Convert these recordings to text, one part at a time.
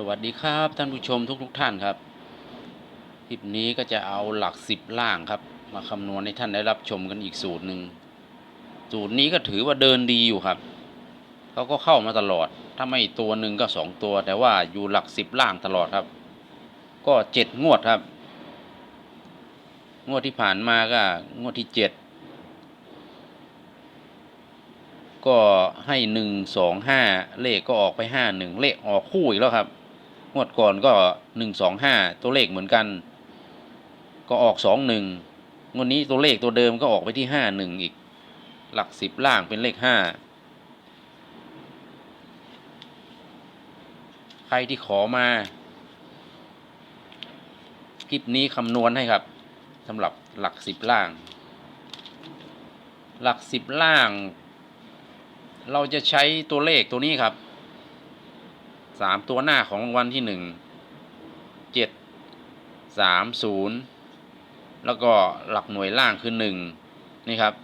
สวัสดีครับท่านผู้ชมทุกๆทท่านครับ คลิปนี้ก็จะเอาหลักสิบล่างครับ มาคำนวณให้ท่านได้รับชมกันอีกสูตรหนึ่งสูตรนี้ก็ถือว่าเดินดีอยู่ครับเขาก็เข้ามาตลอด ถ้าไม่ตัวหนึ่งก็สองตัว แต่ว่าอยู่หลักสิบล่างตลอดครับ ก็เจ็ดงวดครับ งวดที่ผ่านมาก็งวดที่เจ็ดก็ให้หนึ่งสองห้าเลขก็ออกไปห้าหนึ่งเลขออกคู่อีกแล้วครับ งวดก่อนก็หนึ่งสองห้าตัวเลขเหมือนกัน ก็ออกสองหนึ่งงวดนี้ตัวเลขตัวเดิมก็ออกไปที่ห้าหนึ่งอีก หลักสิบล่างเป็นเลขห้าใครที่ขอมาคลิปนี้คำนวณให้ครับสำหรับหลักสิบล่าง หลักสิบล่าง เราจะใช้ตัวเลขตัวนี้ครับ สามตัวหน้าของรางวัลที่หนึ่งเจ็ดสามศูนย์แล้วก็หลักหน่วยล่างคือหนึ่งนี่ครับ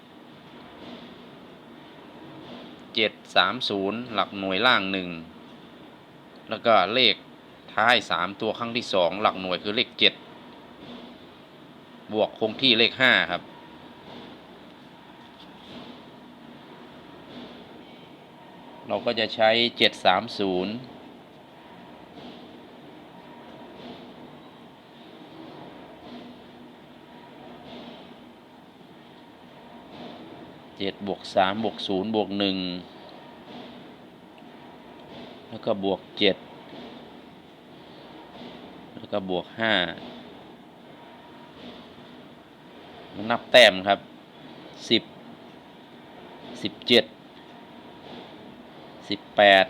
เจ็ดสามศูนย์หลักหน่วยล่างหนึ่งแล้วก็เลขท้ายสามตัวครั้งที่สองหลักหน่วยคือเลขเจ็ดบวกคงที่เลขห้าครับเราก็จะใช้เจ็ดสามศูนย์เจ็ดบวกสามบวกศูนย์บวกหนึ่งแล้วก็บวกเจ็ดแล้วก็บวกห้านับแต้มครับสิบสิบเจ็ดสิบแปด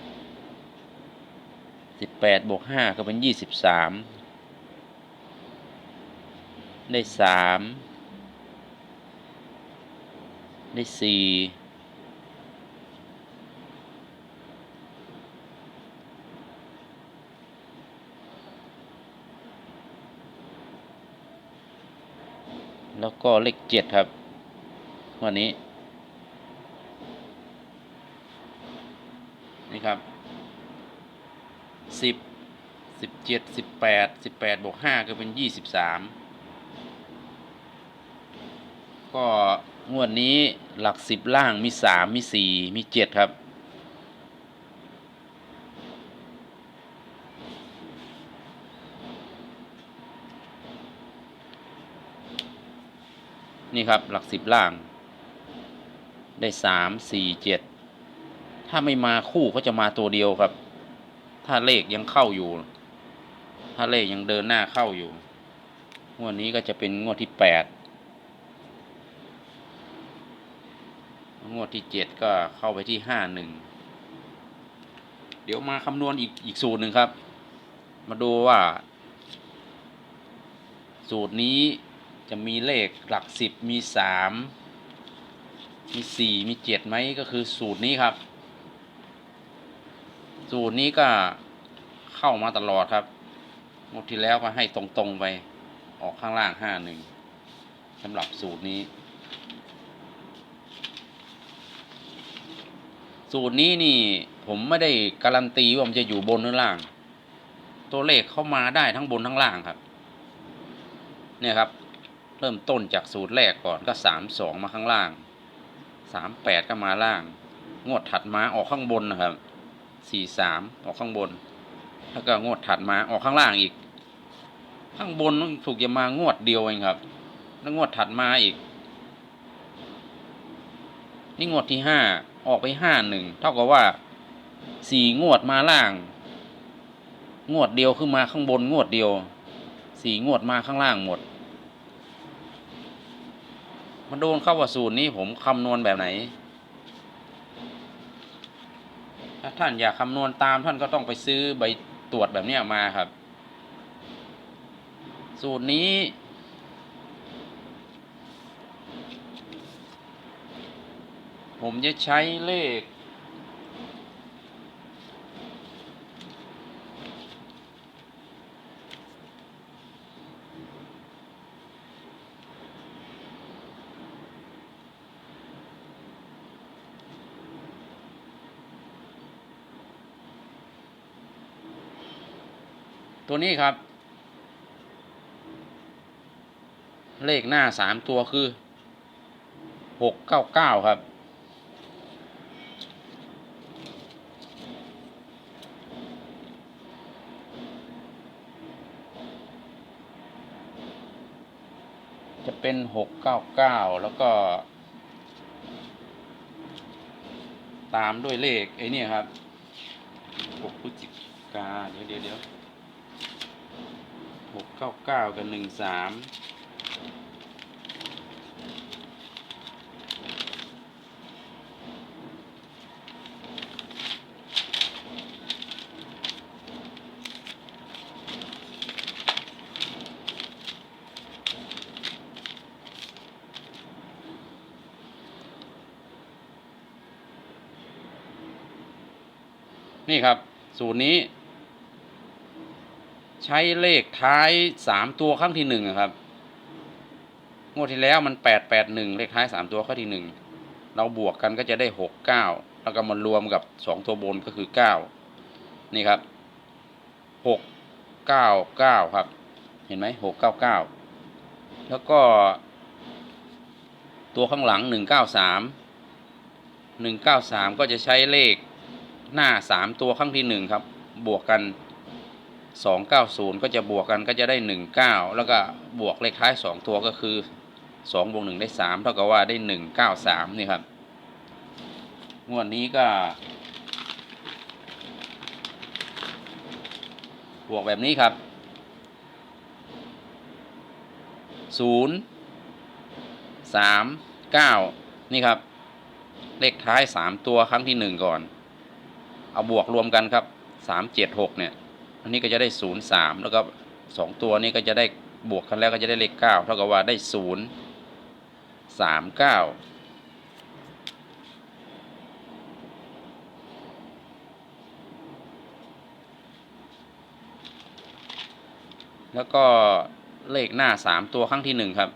สิบแปดบวกห้าก็เป็นยี่สิบสามได้สาม ได้สี่แล้วก็เลขเจ็ดครับ วันนี้ นี่ครับสิบสิบเจ็ดสิบแปดสิบแปดบวกห้าก็เป็นยี่สิบสามก็ งวดนี้หลักสิบล่างมีสามมีสี่มีเจ็ดครับ นี่ครับหลักสิบล่าง ได้สามสี่เจ็ดถ้าไม่มาคู่ก็จะมาตัวเดียวครับ ถ้าเลขยังเข้าอยู่ ถ้าเลขยังเดินหน้าเข้าอยู่ งวดนี้ก็จะเป็นงวดที่แปด งวดที่เจ็ดก็เข้าไปที่ห้าหนึ่งเดี๋ยวมาคำนวณอีกอีกสูตรหนึ่งครับ มาดูว่า สูตรนี้จะมีเลขหลักสิบมีสามมีสี่มีเจ็ดไหมก็คือสูตรนี้ครับ สูตรนี้ก็เข้ามาตลอดครับงวดที่แล้วก็ให้ตรงๆไป ออกข้างล่างห้าหนึ่งสำหรับสูตรนี้ สูตรนี้นี่ผมไม่ได้การันตีว่ามันจะอยู่บนหรือล่าง ตัวเลขเข้ามาได้ทั้งบนทั้งล่างครับ เนี่ยครับ เริ่มต้นจากสูตรแรกก่อนก็สามสองมาข้างล่างสามแปดก็มาล่าง งวดถัดมาออกข้างบนนะครับสี่สามออกข้างบน แล้วก็งวดถัดมาออกข้างล่างอีก ข้างบนถูกจะมางวดเดียวเองครับ แล้วงวดถัดมาอีก นี่งวดที่ห้า ออกไปห้าหนึ่งเท่ากับว่าสี่งวดมาล่าง งวดเดียวคือมาข้างบนงวดเดียวสี่งวดมาข้างล่างหมดมาดูเข้าว่าสูตรนี้ผมคำนวณแบบไหน ถ้าท่านอยากคำนวณตามท่านก็ต้องไปซื้อใบตรวจแบบเนี้ยมาครับ สูตรนี้ ผมจะใช้เลข ตัวนี้ครับ เลขหน้าสามตัวคือหกเก้าเก้าครับ เป็นหกเก้าเก้าแล้วก็ ตามด้วยเลขไอ้นี่ครับหกพฤศจิกาเดี๋ยวเดี๋ยวเดี๋ยวหกเก้าเก้ากับหนึ่งสาม นี่ครับ สูตรนี้ ใช้เลขท้ายสามตัวครั้งที่หนึ่งอะครับ งวดที่แล้วมันแปดแปดหนึ่งเลขท้ายสามตัวครั้งที่หนึ่งเราบวกกันก็จะได้หกเก้าแล้วก็มารวมกับสองตัวบนก็คือเก้านี่ครับหกเก้าเก้าครับ เห็นไหมหกเก้าเก้าแล้วก็ ตัวข้างหลังหนึ่งเก้าสามหนึ่งเก้าสามก็จะใช้เลข หน้าสามตัวครั้งที่หนึ่งครับ บวกกันสองเก้าศูนย์ก็จะบวกกันก็จะได้หนึ่งเก้าแล้วก็บวกเลขท้ายสองตัวก็คือสองบวกหนึ่งได้สามเท่ากับว่าได้หนึ่งเก้าสามนี่ครับงวดนี้ก็ บวกแบบนี้ครับศูนย์สามเก้านี่ครับ เลขท้ายสามตัวครั้งที่หนึ่งก่อน เอาบวกรวมกันครับสามเจ็ดหกเนี่ย อันนี้ก็จะได้ศูนย์สามแล้วก็สองตัวนี้ก็จะได้บวกกันแล้วก็จะได้เลขเก้าเท่ากับว่าได้ศูนย์สามเก้าแล้วก็เลขหน้าสามตัวครั้งที่หนึ่งครับ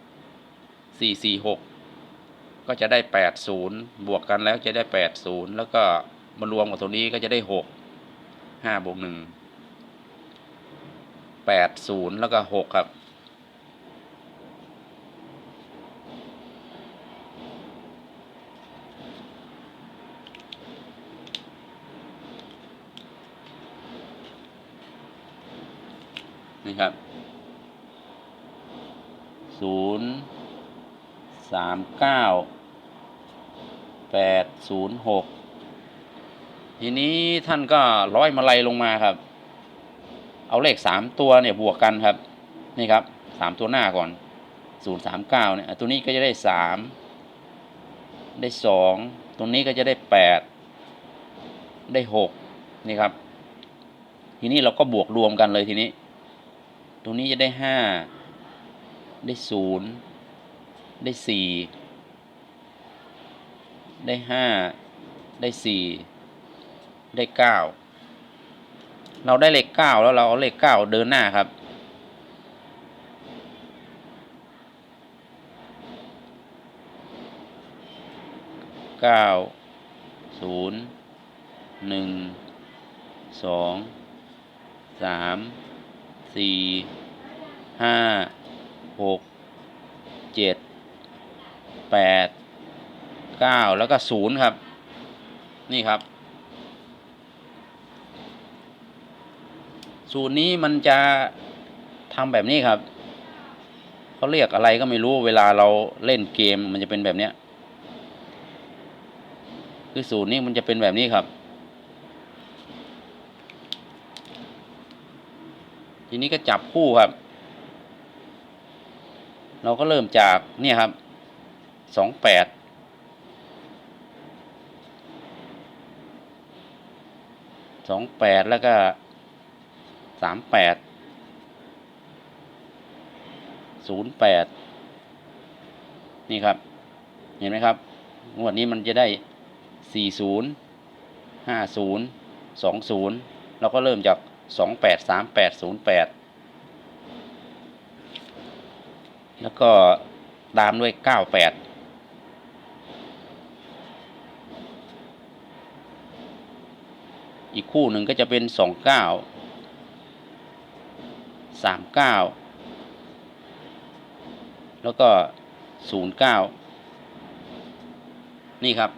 สี่สี่หกก็จะได้แปดศูนย์บวกกันแล้วจะได้แปดศูนย์แล้วก็ มารวมกับตัวนี้ก็จะได้หกห้าบวกหนึ่งแปดศูนย์แล้วก็หกครับ นี่ครับศูนย์สามเก้าแปดศูนย์หก ทีนี้ท่านก็ร้อยมาลัยลงมาครับ เอาเลขสามตัวเนี่ยบวกกันครับ นี่ครับสามตัวหน้าก่อนศูนย์สามเก้าเนี่ยตัวนี้ก็จะได้สามได้สองตรงนี้ก็จะได้แปดได้หกนี่ครับ ทีนี้เราก็บวกรวมกันเลยทีนี้ ตรงนี้จะได้ห้าได้ศูนย์ได้สี่ได้ห้าได้สี่ ได้เก้าเราได้เลขเก้าแล้วเราเอาเลขเก้าเดินหน้าครับ เก้าศูนย์หนึ่งสองสามสี่ห้าหกเจ็ดแปดเก้าแล้วก็ศูนย์ครับ นี่ครับ สูตรนี้มันจะทำแบบนี้ครับเขาเรียกอะไรก็ไม่รู้เวลาเราเล่นเกมมันจะเป็นแบบเนี้ยคือสูตรนี้มันจะเป็นแบบนี้ครับ ทีนี้ก็จับคู่ครับ เราก็เริ่มจากเนี่ยครับสองแปดสองแปดแล้วก็ สามแปดศูนย์แปดนี่ครับ เห็นไหมครับ งวดนี้มันจะได้สี่ศูนย์ห้าศูนย์สองศูนย์เราก็เริ่มจากสองแปดสามแปดศูนย์แปดแล้วก็ตามด้วยเก้าแปดอีกคู่หนึ่งก็จะเป็นสองเก้า สามเก้าแล้วก็ศูนย์เก้านี่ครับ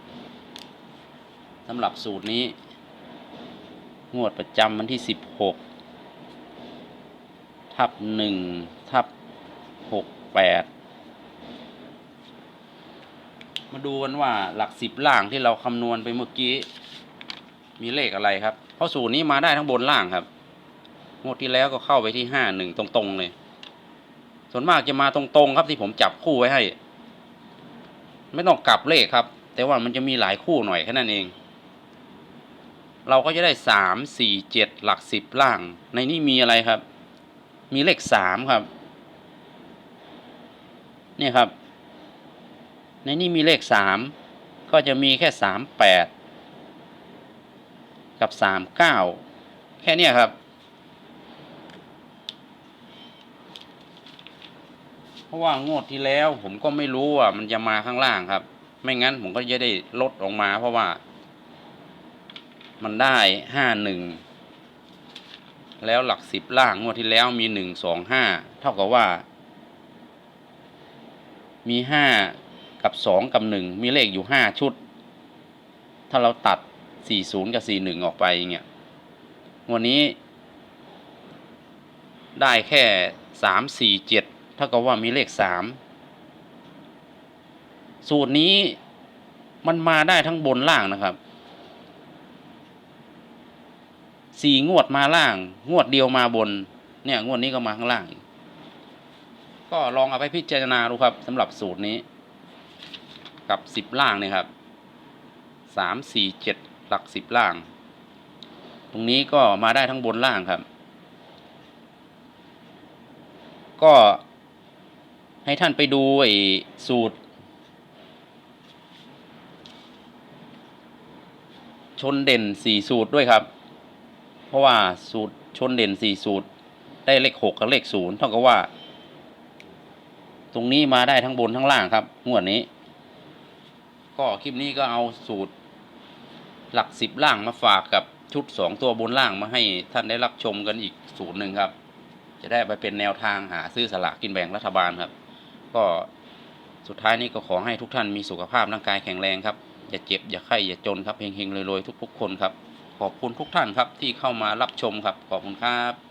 สำหรับสูตรนี้ งวดประจำวันที่สิบหกทับหนึ่งทับหกแปดมาดูกันว่าหลักสิบล่างที่เราคำนวณไปเมื่อกี้ มีเลขอะไรครับ เพราะสูตรนี้มาได้ทั้งบนล่างครับ งวดที่แล้วก็เข้าไปที่ห้าหนึ่งตรงๆเลย ส่วนมากจะมาตรงๆครับที่ผมจับคู่ไว้ให้ ไม่ต้องกลับเลขครับ แต่ว่ามันจะมีหลายคู่หน่อยแค่นั้นเอง เราก็จะได้สามสี่เจ็ดหลักสิบล่าง ในนี้มีอะไรครับ มีเลขสามครับ เนี่ยครับ ในนี้มีเลขสามก็จะมีแค่สามแปดกับสามเก้าแค่นี้ครับ เพราะว่างวดที่แล้วผมก็ไม่รู้ว่ามันจะมาข้างล่างครับ ไม่งั้นผมก็จะได้ลดออกมา เพราะว่า มันได้ห้าหนึ่งแล้วหลักสิบล่างงวดที่แล้วมีหนึ่งสองห้าเท่ากับว่า มีห้ากับสองกับหนึ่งมีเลขอยู่ห้าชุด ถ้าเราตัดสี่ศูนย์กับสี่หนึ่งออกไปเงี้ยงวันนี้ ได้แค่สามสี่เจ็ด ท่ากับว่ามีเลขสามสูตรนี้มันมาได้ทั้งบนล่างนะครับสี่งวดมาล่าง งวดเดียวมาบน เนี่ย งวดนี้ก็มาข้างล่าง ก็ลองเอาไปพิจารณาดูครับสำหรับสูตรนี้ กับสิบล่างเนี่ยครับสามสี่เจ็ดหลักสิบล่าง ตรงนี้ก็มาได้ทั้งบนล่างครับ ก็ ให้ท่านไปดูไอ้สูตร ชนเด่นสี่สูตรด้วยครับ เพราะว่าสูตรชนเด่นสี่สูตร ได้เลขหกกับเลขศูนย์เท่ากับว่า ตรงนี้มาได้ทั้งบนทั้งล่างครับงวดนี้ ก็คลิปนี้ก็เอาสูตรหลักสิบล่างมาฝากกับชุดสองตัวบนล่างมาให้ท่านได้รับชมกันอีกสูตรหนึ่งครับ จะได้ไปเป็นแนวทางหาซื้อสลากกินแบ่งรัฐบาลครับ ก็สุดท้ายนี้ก็ขอให้ทุกท่านมีสุขภาพร่างกายแข็งแรงครับ อย่าเจ็บ อย่าไข้ อย่าจนครับเฮงๆรวยๆทุกๆคนครับ ขอบคุณทุกท่านครับที่เข้ามารับชมครับ ขอบคุณครับ